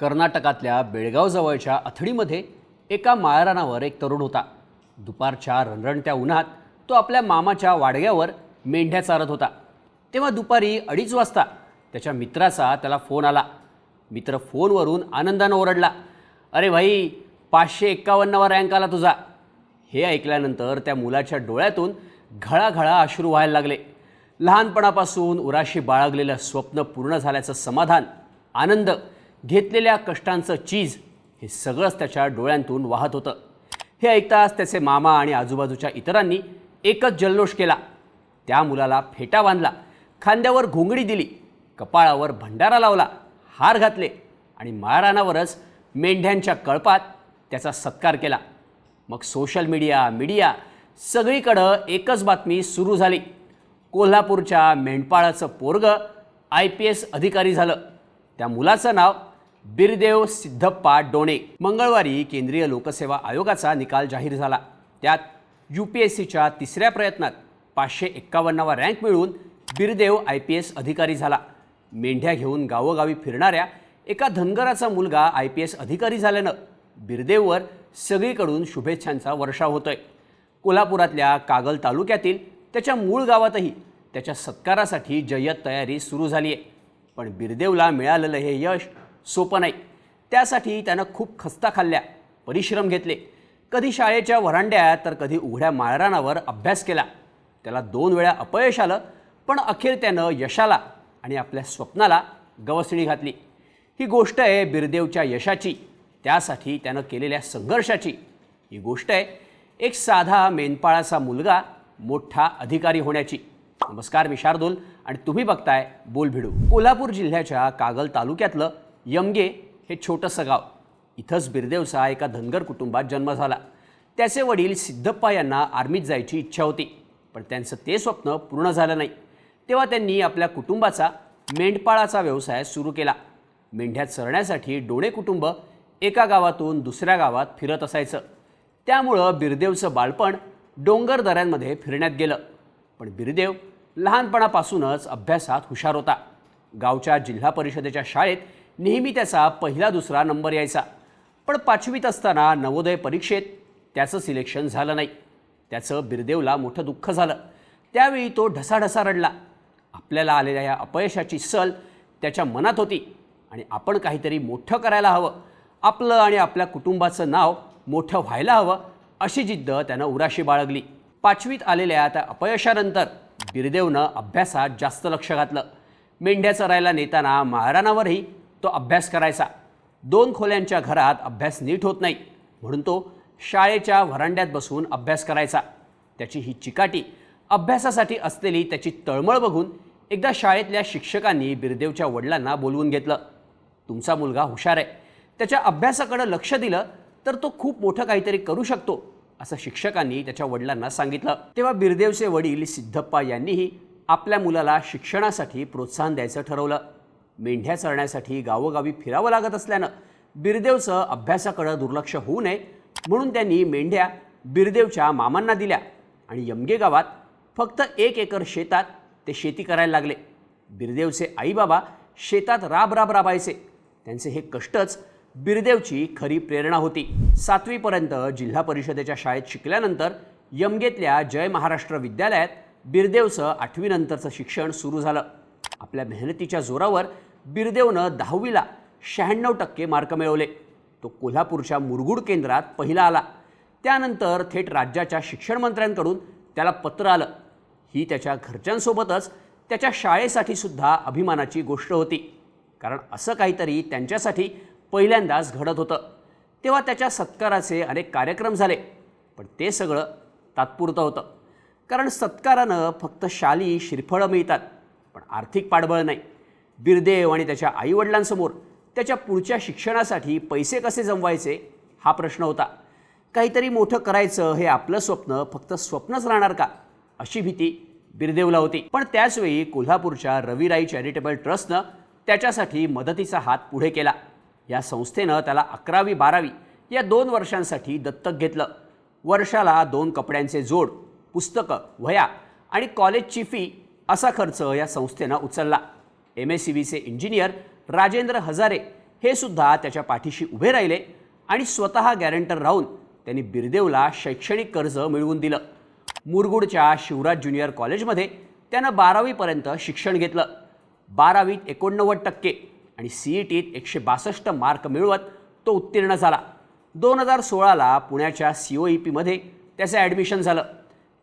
कर्नाटकातल्या बेळगावजवळच्या अथडीमध्ये एका माळरानावर एक तरुण होता. दुपारच्या रणरणत्या उन्हात तो आपल्या मामाच्या वाडग्यावर मेंढ्या चारत होता. तेव्हा दुपारी अडीच वाजता त्याच्या मित्राचा त्याला फोन आला. मित्र फोनवरून आनंदानं ओरडला अरे भाई पाचशे एक्कावन्नावा रँक आला तुझा. हे ऐकल्यानंतर त्या मुलाच्या डोळ्यातून घळाघळा अश्रू व्हायला लागले. लहानपणापासून उराशी बाळगलेलं स्वप्न पूर्ण झाल्याचं समाधान आनंद घेतलेल्या कष्टांचं चीज हे सगळंच त्याच्या डोळ्यांतून वाहत होतं. हे ऐकताच त्याचे मामा आणि आजूबाजूच्या इतरांनी एकच जल्लोष केला. त्या मुलाला फेटा बांधला खांद्यावर घोंगडी दिली कपाळावर भंडारा लावला हार घातले आणि माळरानावरच मेंढ्यांच्या कळपात त्याचा सत्कार केला. मग सोशल मीडिया मीडिया सगळीकडं एकच बातमी सुरू झाली. कोल्हापूरच्या मेंढपाळाचं पोरग आय पी एस अधिकारी झालं. त्या मुलाचं नाव बिरदेव सिद्धप्पा डोणे. मंगळवारी केंद्रीय लोकसेवा आयोगाचा निकाल जाहीर झाला. त्यात यू पी एस सीच्या तिसऱ्या प्रयत्नात पाचशे एक्कावन्नावा रँक मिळवून बिरदेव आय पी एस अधिकारी झाला. मेंढ्या घेऊन गावोगावी फिरणाऱ्या एका धनगराचा मुलगा आय पी एस अधिकारी झाल्यानं बिरदेववर सगळीकडून शुभेच्छांचा वर्षाव होतोय. कोल्हापुरातल्या कागल तालुक्यातील त्याच्या मूळ गावातही त्याच्या सत्कारासाठी जय्यत तयारी सुरू झाली आहे पण बिरदेवला मिळालेलं हे यश सोपं नाही. त्यासाठी त्यानं खूप खस्ता खाल्ल्या परिश्रम घेतले. कधी शाळेच्या वरांड्यात तर कधी उघड्या माळरानावर अभ्यास केला. त्याला दोन वेळा अपयश आलं पण अखेर त्यानं यशाला आणि आपल्या स्वप्नाला गवसणी घातली. ही गोष्ट आहे बिरदेवच्या यशाची. त्यासाठी त्यानं केलेल्या संघर्षाची. ही गोष्ट आहे एक साधा मेनपाळाचा मुलगा मोठा अधिकारी होण्याची. नमस्कार मी शार्दूल आणि तुम्ही बघताय बोलभिडू. कोल्हापूर जिल्ह्याच्या कागल तालुक्यातलं यमगे हे छोटंसं गाव. इथंच बिरदेवचा एका धनगर कुटुंबात जन्म झाला. त्याचे वडील सिद्धप्पा यांना आर्मीत जायची इच्छा होती पण त्यांचं ते स्वप्न पूर्ण झालं नाही. तेव्हा त्यांनी आपल्या कुटुंबाचा मेंढपाळाचा व्यवसाय सुरू केला. मेंढ्या चरण्यासाठी डोणे कुटुंब एका गावातून दुसऱ्या गावात फिरत असायचं. त्यामुळं बिरदेवचं बालपण डोंगर दऱ्यांमध्ये फिरण्यात गेलं. पण बिरदेव लहानपणापासूनच अभ्यासात हुशार होता. गावच्या जिल्हा परिषदेच्या शाळेत नेहमी त्याचा पहिला दुसरा नंबर यायचा. पण पाचवीत असताना नवोदय परीक्षेत त्याचं सिलेक्शन झालं नाही. त्याचं बिरदेवला मोठं दुःख झालं. त्यावेळी तो ढसाढसा रडला. आपल्याला आलेल्या या अपयशाची सल त्याच्या मनात होती आणि आपण काहीतरी मोठं करायला हवं. आपलं आणि आपल्या कुटुंबाचं नाव मोठं व्हायला हवं अशी जिद्द त्यानं उराशी बाळगली. पाचवीत आलेल्या त्या अपयशानंतर बिरदेवनं अभ्यासात जास्त लक्ष घातलं. मेंढ्या चरायला नेताना महाराणावरही तो अभ्यास करायचा. दोन खोल्यांच्या घरात अभ्यास नीट होत नाही. म्हणून तो शाळेच्या व्हरांड्यात बसून अभ्यास करायचा. त्याची ही चिकाटी अभ्यासासाठी असलेली त्याची तळमळ बघून एकदा शाळेतल्या शिक्षकांनी बिरदेवच्या वडिलांना बोलवून घेतलं. तुमचा मुलगा हुशार आहे. त्याच्या अभ्यासाकडं लक्ष दिलं तर तो खूप मोठं काहीतरी करू शकतो असं शिक्षकांनी त्याच्या वडिलांना सांगितलं. तेव्हा बिरदेवचे वडील सिद्धप्पा यांनीही आपल्या मुलाला शिक्षणासाठी प्रोत्साहन द्यायचं ठरवलं. मेंढ्या चरण्यासाठी गावोगावी फिरावं लागत असल्यानं बिरदेवचं अभ्यासाकडं दुर्लक्ष होऊ नये म्हणून त्यांनी मेंढ्या बिरदेवच्या मामांना दिल्या आणि यमगे गावात फक्त एक एकर शेतात ते शेती करायला लागले. बिरदेवचे आईबाबा शेतात राब राब राबायचे. त्यांचे हे कष्टच बिरदेवची खरी प्रेरणा होती. सातवीपर्यंत जिल्हा परिषदेच्या शाळेत शिकल्यानंतर यमगेतल्या जय महाराष्ट्र विद्यालयात बिरदेवचं आठवीनंतरचं शिक्षण सुरू झालं. आपल्या मेहनतीच्या जोरावर बिरदेवनं दहावीला शहाण्णव टक्के मार्क मिळवले. तो कोल्हापूरच्या मुरगुड केंद्रात पहिला आला. त्यानंतर थेट राज्याच्या शिक्षणमंत्र्यांकडून त्याला पत्र आलं. ही त्याच्या घरच्यांसोबतच त्याच्या शाळेसाठी सुद्धा अभिमानाची गोष्ट होती. कारण असं काहीतरी त्यांच्यासाठी पहिल्यांदाच घडत होतं. तेव्हा त्याच्या सत्काराचे अनेक कार्यक्रम झाले. पण ते सगळं तात्पुरतं होतं. कारण सत्कारानं फक्त शाली श्रीफळं मिळतात. आर्थिक पाठबळ नाही. बिरदेव आणि त्याच्या आईवडिलांसमोर त्याच्या पुढच्या शिक्षणासाठी पैसे कसे जमवायचे? हा प्रश्न होता. काहीतरी मोठं करायचं हे आपलं स्वप्न फक्त स्वप्नच राहणार का? अशी भीती बिरदेवला होती. पण त्याचवेळी कोल्हापूरच्या रविराई चॅरिटेबल ट्रस्टनं त्याच्यासाठी मदतीचा हात पुढे केला. या संस्थेनं त्याला अकरावी बारावी या दोन वर्षांसाठी दत्तक घेतलं. वर्षाला दोन कपड्यांचे जोड पुस्तकं वह्या आणि कॉलेजची फी असा खर्च या संस्थेनं उचलला. एम एस सी बीचे इंजिनियर राजेंद्र हजारे हे सुद्धा त्याच्या पाठीशी उभे राहिले आणि स्वतः गॅरंटर राहून त्यांनी बिरदेवला शैक्षणिक कर्ज मिळवून दिलं. मुरगुडच्या शिवराज ज्युनियर कॉलेजमध्ये त्यानं बारावीपर्यंत शिक्षण घेतलं. बारावीत एकोणनव्वद टक्के आणि सी ई टीत एकशे बासष्ट मार्क मिळवत तो उत्तीर्ण झाला. दोन हजार सोळाला पुण्याच्या सी ओ ई पीमध्ये त्याचं ॲडमिशन झालं.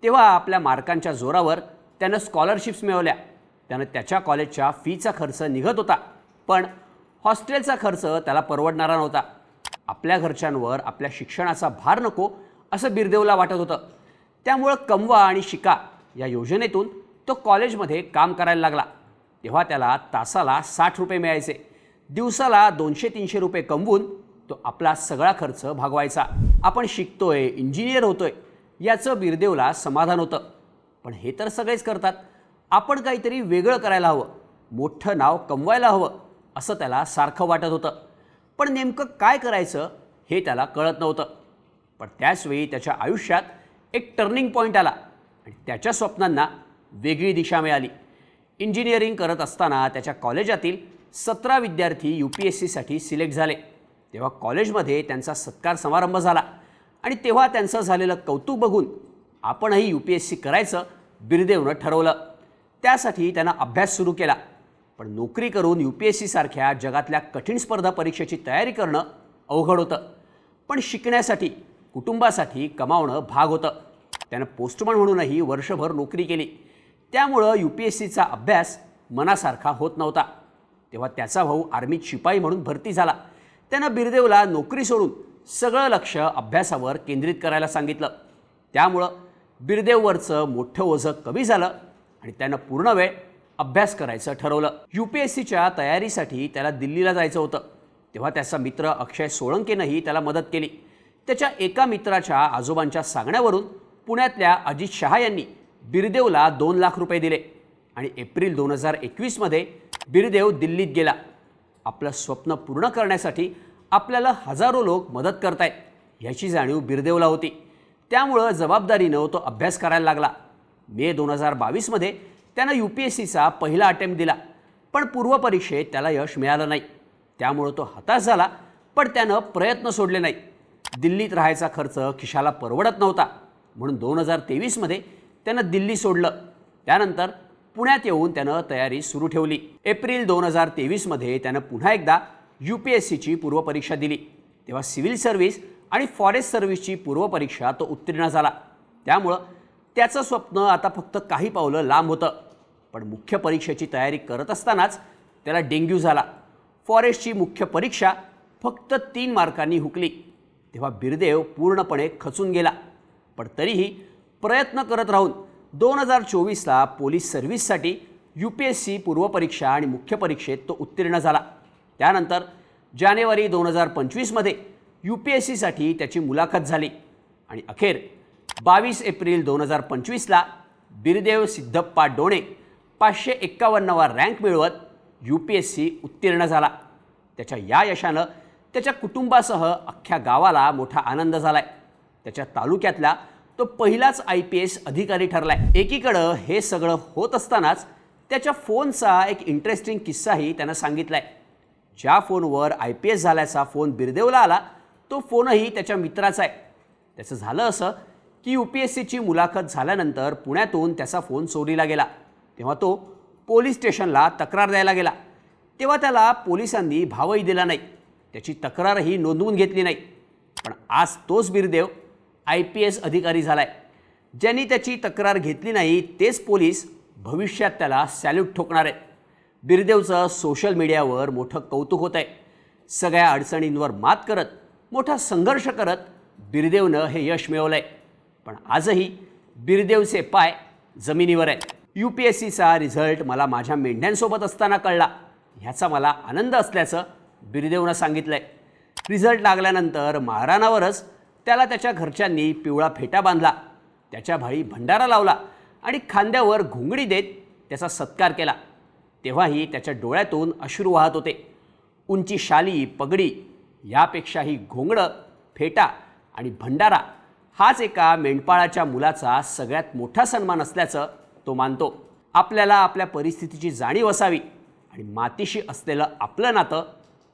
तेव्हा आपल्या मार्कांच्या जोरावर त्यानं स्कॉलरशिप्स मिळवल्या. त्यानं त्याच्या कॉलेजच्या फीचा खर्च निघत होता. पण हॉस्टेलचा खर्च त्याला परवडणारा नव्हता. आपल्या घरच्यांवर आपल्या शिक्षणाचा भार नको असं बिरदेवला वाटत होतं. त्यामुळं कमवा आणि शिका या योजनेतून तो कॉलेजमध्ये काम करायला लागला. तेव्हा त्याला तासाला साठ रुपये मिळायचे. दिवसाला दोनशे तीनशे रुपये कमवून तो आपला सगळा खर्च भागवायचा. आपण शिकतोय इंजिनियर होतोय याचं बिरदेवला समाधान होतं. पण हे तर सगळेच करतात. आपण काहीतरी वेगळं करायला हवं मोठं नाव कमवायला हवं असं त्याला सारखं वाटत होतं. पण नेमकं काय करायचं हे त्याला कळत नव्हतं. पण त्याचवेळी त्याच्या आयुष्यात एक टर्निंग पॉईंट आला आणि त्याच्या स्वप्नांना वेगळी दिशा मिळाली. इंजिनिअरिंग करत असताना त्याच्या कॉलेजातील सतरा विद्यार्थी यू पी एस सीसाठी सिलेक्ट झाले. तेव्हा कॉलेजमध्ये त्यांचा सत्कार समारंभ झाला आणि तेव्हा त्यांचं झालेलं कौतुक बघून आपणही यू पी एस सी करायचं बिरदेवनं ठरवलं. त्यासाठी त्यानं अभ्यास सुरू केला. पण नोकरी करून यू पी एस सीसारख्या जगातल्या कठीण स्पर्धा परीक्षेची तयारी करणं अवघड होतं. पण शिकण्यासाठी कुटुंबासाठी कमावणं भाग होतं. त्यानं पोस्टमन म्हणूनही वर्षभर नोकरी केली. त्यामुळं यू पी एस सीचा अभ्यास मनासारखा होत नव्हता. तेव्हा त्याचा भाऊ आर्मीत शिपाई म्हणून भरती झाला. त्यानं बिरदेवला नोकरी सोडून सगळं लक्ष अभ्यासावर केंद्रित करायला सांगितलं. त्यामुळं बिरदेववरचं मोठं ओझं कमी झालं आणि त्यानं पूर्ण वेळ अभ्यास करायचं ठरवलं. यू पी एस सीच्या तयारीसाठी त्याला दिल्लीला जायचं होतं. तेव्हा त्याचा मित्र अक्षय सोळंकेनंही त्याला मदत केली. त्याच्या एका मित्राच्या आजोबांच्या सांगण्यावरून पुण्यातल्या अजित शहा यांनी बिरदेवला दोन लाख रुपये दिले आणि एप्रिल दोन हजार एकवीसमध्ये बिरदेव दिल्लीत गेला. आपलं स्वप्न पूर्ण करण्यासाठी आपल्याला हजारो लोक मदत करतायत ह्याची जाणीव बिरदेवला होती. त्यामुळं जबाबदारीनं तो अभ्यास करायला लागला. मे दोन हजार बावीसमध्ये त्यानं यू पी एस सीचा पहिला अटेम्प्ट दिला पण पूर्वपरीक्षेत त्याला यश मिळालं नाही. त्यामुळं तो हताश झाला पण त्यानं प्रयत्न सोडले नाही दिल्लीत राहायचा खर्च खिशाला परवडत नव्हता. म्हणून दोन हजार तेवीसमध्ये त्यानं दिल्ली सोडलं. त्यानंतर पुण्यात येऊन त्यानं तयारी सुरू ठेवली. एप्रिल दोन हजार तेवीसमध्ये त्यानं पुन्हा एकदा यू पी एस सीची पूर्वपरीक्षा दिली. तेव्हा सिव्हिल सर्व्हिस आणि फॉरेस्ट सर्व्हिसची पूर्वपरीक्षा तो उत्तीर्ण झाला. त्यामुळं त्याचं स्वप्न आता फक्त काही पावलं लांब होतं. पण मुख्य परीक्षेची तयारी करत असतानाच त्याला डेंग्यू झाला. फॉरेस्टची मुख्य परीक्षा फक्त तीन मार्कांनी हुकली. तेव्हा बिरदेव पूर्णपणे खचून गेला. पण तरीही प्रयत्न करत राहून दोन हजार चोवीसला पोलीस सर्व्हिससाठी यू पी एस सी पूर्वपरीक्षा आणि मुख्य परीक्षेत तो उत्तीर्ण झाला. त्यानंतर जानेवारी दोन हजार पंचवीसमध्ये यू पी एस सीसाठी त्याची मुलाखत झाली. आणि अखेर बावीस एप्रिल दोन हजार पंचवीसला बिरदेव सिद्धप्पा डोणे पाचशे एक्कावन्नवा रँक मिळवत यू पी एस सी उत्तीर्ण झाला. त्याच्या या यशानं त्याच्या कुटुंबासह अख्ख्या गावाला मोठा आनंद झालाय. त्याच्या तालुक्यातला तो पहिलाच आय पी एस अधिकारी ठरलाय. एकीकडं हे सगळं होत असतानाच त्याच्या फोनचा एक इंटरेस्टिंग किस्साही त्यानं सांगितलाय. ज्या फोनवर आय पी एस झाल्याचा फोन बिरदेवला आला तो फोनही त्याच्या मित्राचा आहे. त्याचं झालं असं की यू पी एस सीची मुलाखत झाल्यानंतर पुण्यातून त्याचा फोन चोरीला गेला. तेव्हा तो पोलीस स्टेशनला तक्रार द्यायला गेला. तेव्हा त्याला पोलिसांनी भावही दिला नाही. त्याची तक्रारही नोंदवून घेतली नाही. पण आज तोच बिरदेव आय पी एस अधिकारी झाला आहे ज्यांनी त्याची तक्रार घेतली नाही तेच पोलीस भविष्यात त्याला सॅल्यूट ठोकणार आहेत. बिरदेवचं सोशल मीडियावर मोठं कौतुक होत आहे सगळ्या अडचणींवर मात करत मोठा संघर्ष करत बिरदेवनं हे यश मिळवलं आहे पण आजही बिरदेवचे पाय जमिनीवर आहेत. यू पी एस सीचा रिझल्ट मला माझ्या मेंढ्यांसोबत असताना कळला. ह्याचा मला आनंद असल्याचं बिरदेवनं सांगितलं आहे रिझल्ट लागल्यानंतर महाराणावरच त्याला त्याच्या घरच्यांनी पिवळा फेटा बांधला. त्याच्या भाई भंडारा लावला आणि खांद्यावर घुंगडी देत त्याचा सत्कार केला. तेव्हाही त्याच्या डोळ्यातून अश्रू वाहत होते. उंची शाली पगडी यापेक्षाही घोंगडं फेटा आणि भंडारा हाच एका मेंढपाळाच्या मुलाचा सगळ्यात मोठा सन्मान असल्याचं तो मानतो. आपल्याला आपल्या परिस्थितीची जाणीव असावी आणि मातीशी असलेलं आपलं नातं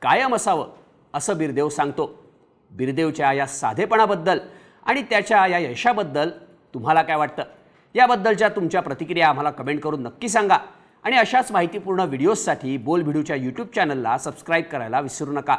कायम असावं असं बिरदेव सांगतो. बिरदेवच्या या साधेपणाबद्दल आणि त्याच्या या यशाबद्दल तुम्हाला काय वाटतं? याबद्दलच्या तुमच्या प्रतिक्रिया आम्हाला कमेंट करून नक्की सांगा आणि अशाच माहितीपूर्ण व्हिडिओजसाठी बोल भिडूच्या यूट्यूब चॅनलला सबस्क्राईब करायला विसरू नका.